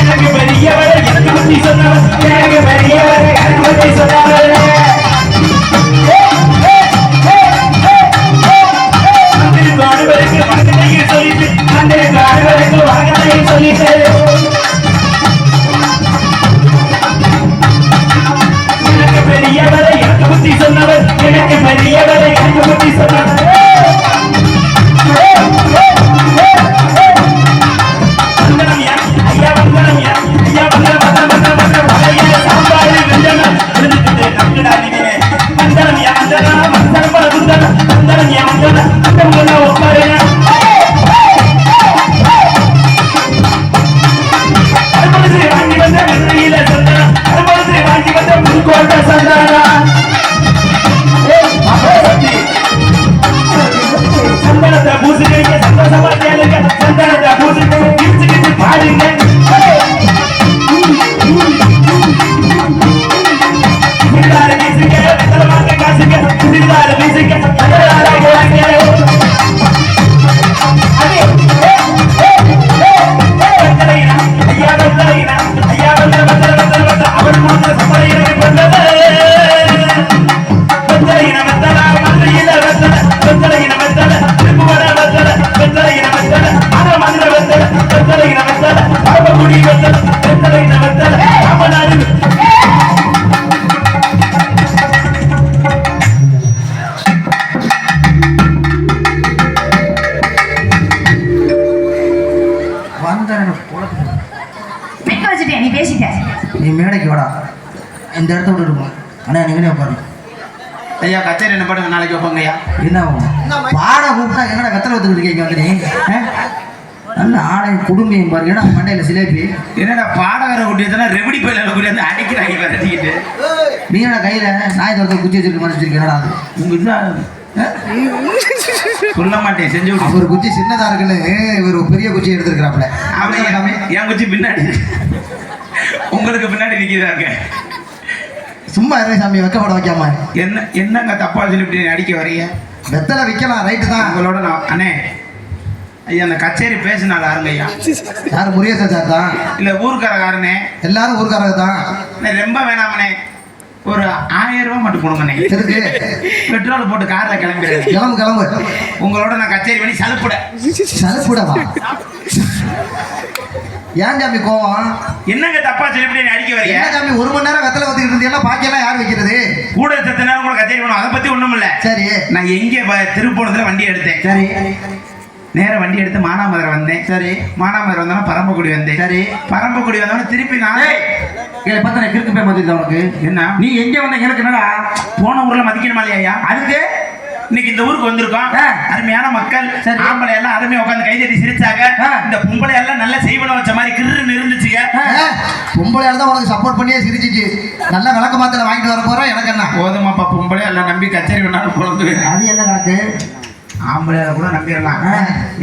எனக்கு பெரியவர் எனக்கு சொன்னவர் எனக்கு பெரியவர் எனக்கு பெரியவரை கண்டுபிடி சொன்னார் வந்தனம் யா, ஐயா வந்தனம் யா, இந்த இடத்த விட்டு இருக்கும் அண்ணா நீங்களே உட்காரு. ஐயா கச்சேரி என்ன பாட்டு நாளைக்கு வைப்பாங்க ஐயா? என்ன? பாட கூப்பிட்டா என்னடா கத்தல வந்துக்கிட்டு இருக்கீங்க வந்து? நல்ல ஆடை குடும்பியும் பாருங்க ஏன்னா மண்டையில சிலேபி? என்னடா பாடகரை கூட்டியதுனா ரெவடி பயில கூட்டி வந்து அடிக்கிறாங்க விரட்டிக்கிட்டு நீ என்ன கையில நாய் தரத்தை குச்சி வச்சிருக்க மாதிரி வச்சிருக்க என்னடா அது? உங்க இதுதான் சொல்ல மாட்டேன் செஞ்சு அவர் குச்சி சின்னதா இருக்குன்னு இவர் ஒரு பெரிய குச்சி எடுத்துருக்கிறாப்ல அப்படி என் குச்சி பின்னாடி. உங்களுக்கு பின்னாடி நிக்கிறாங்க சும்மா இருங்க சாமி வைக்கப்பட வைக்காம. என்ன என்னங்க தப்பா சொல்லி இப்படி அடிக்க வரீங்க வெத்தலை விற்கலாம் ரைட்டு தான். உங்களோட நான் அண்ணே ஐயா அந்த கச்சேரி பேசினால ஆருங்க ஐயா. யார் முருகேசன் சார் தான் இல்ல ஊருக்காரக்காரனே. எல்லாரும் ஊருக்காரங்க தான் ரொம்ப வேணாமண்ணே ஒரு ஆயிரம் ரூபாய் மட்டும் கொடுங்கண்ணே. எதுக்கு? பெட்ரோல் போட்டு கார்ல கிளம்பிடுறேன். கிளம்பு கிளம்பு. உங்களோட நான் கச்சேரி பண்ணி சலுப்புட. சலுப்புடவா? ஏன் சாமி கோவம்? என்னங்க தப்பா என்னை அடிக்க வரீங்க? என்ன சாமி ஒரு மணி நேரம் வெத்தலை வந்துக்கிட்டு இருந்தீங்கன்னா பாக்கியெல்லாம் யார் வைக்கிறது? கூட செத்த நேரம் கூட கச்சேரி பண்ணும் அதை பத்தி ஒண்ணும் இல்ல சரி. நான் எங்க திருப்போணத்துல வண்டி எடுத்தேன். சரி. நேரா வண்டி எடுத்து மானாமதுரை வந்தேன். சரி. மானாமதுரை வந்தோன்னா பரம்பக்குடி வந்தேன். சரி. பரம்பக்குடி வந்தோன்னா திருப்பி நான் இதை பத்தின கிறுக்கு போய் மதிக்குது உனக்கு. என்ன? நீ எங்க வந்த எனக்கு என்னடா? போன ஊர்ல மதிக்கணுமா இல்லையா? அதுக்கு? இன்னைக்கு இந்த ஊருக்கு வந்திருக்கோம். ஆ. அருமையான மக்கள். சரி. ஆம்பளை எல்லாம் அருமையா உட்காந்து கைதட்டி சிரிச்சாங்க. இந்த பொம்பளை எல்லாம் நல்ல செய்வன வச்ச மாதிரி கிருன்னு இருந்துச்சுங்க பொம்பளையால தான் உனக்கு சப்போர்ட் பண்ணியே சிரிச்சிச்சு. நல்ல விளக்க மாத்திரை வாங்கிட்டு வர போறோம் எனக்கு என்ன? போதுமாப்பா பொம்பளை எல்லாம் நம்பி கச்சேரி பண்ணாலும் பிறந்து. அது என்ன கணக்கு? ஆம்பளை கூட நம்பிடலாம்.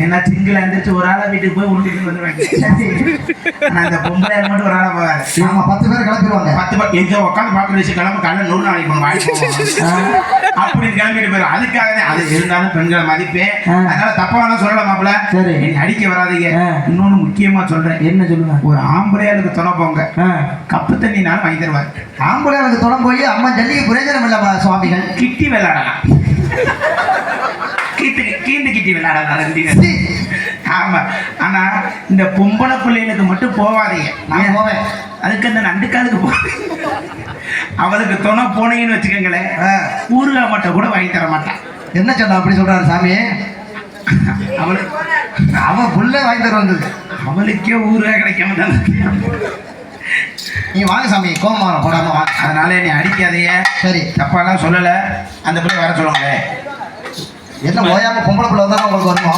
ஏன்னா சிங்கிள் எந்திரிச்சு ஒரு ஆளா வீட்டுக்கு போய் உருட்டிட்டு வந்துருவாங்க ஆனா இந்த பொம்பளை மட்டும் ஒரு ஆளா போகாது. ஆமா பத்து பேர் கிளப்பிடுவாங்க பத்து பத்து எங்க உட்காந்து பாக்குற விஷயம் கிளம்ப காலைல நூறு நாளைக்கு போகணும் வாங்கி போவோம் அப்படி கிளம்பிட்டு போயிடும். அதுக்காக தான் அது இருந்தாலும் பெண்களை மதிப்பேன். அதனால தப்பா வேணா சொல்லலாம் மாப்பிள சரி. அடிக்க வராதீங்க. இன்னொன்னு முக்கியமா சொல்றேன். என்ன சொல்லுங்க? ஒரு ஆம்பளையாளுக்கு துணை போங்க. கப்பு தண்ணினாலும் வாங்கி தருவார் ஆம்பளையாளுக்கு துணை போய் அம்மா ஜல்லிக்கு பிரயோஜனம் இல்ல சுவாமிகள். கிட்டி விளையாடலாம். கீத்து கீந்து கிட்டி சீ, ஆமா. ஆனா இந்த பொம்பளை பிள்ளைகளுக்கு மட்டும் போவாதீங்க. நான் போவேன். அதுக்கு அந்த நண்டுக்காலுக்கு போ அவளுக்கு துணை போனீங்கன்னு வச்சுக்கோங்களேன். ஆ. ஊறுகாய் மட்டும் கூட வாங்கி தர மாட்டான். என்ன சொன்னா அப்படி சொல்றாரு சாமி? அவளுக்கு அவன் புள்ள வாங்கி தர வந்தது அவளுக்கே ஊறுகாய் கிடைக்காம தான் நீ வாங்க சாமி கோமா போடாம வாங்க. அதனால என்னை அடிக்காதீங்க. சரி. தப்பாலாம் சொல்லல. அந்த பிள்ளை வர சொல்லுவாங்க என்ன ஓயாம பொம்பளை பிள்ளை வந்தா உங்களுக்கு வருமா?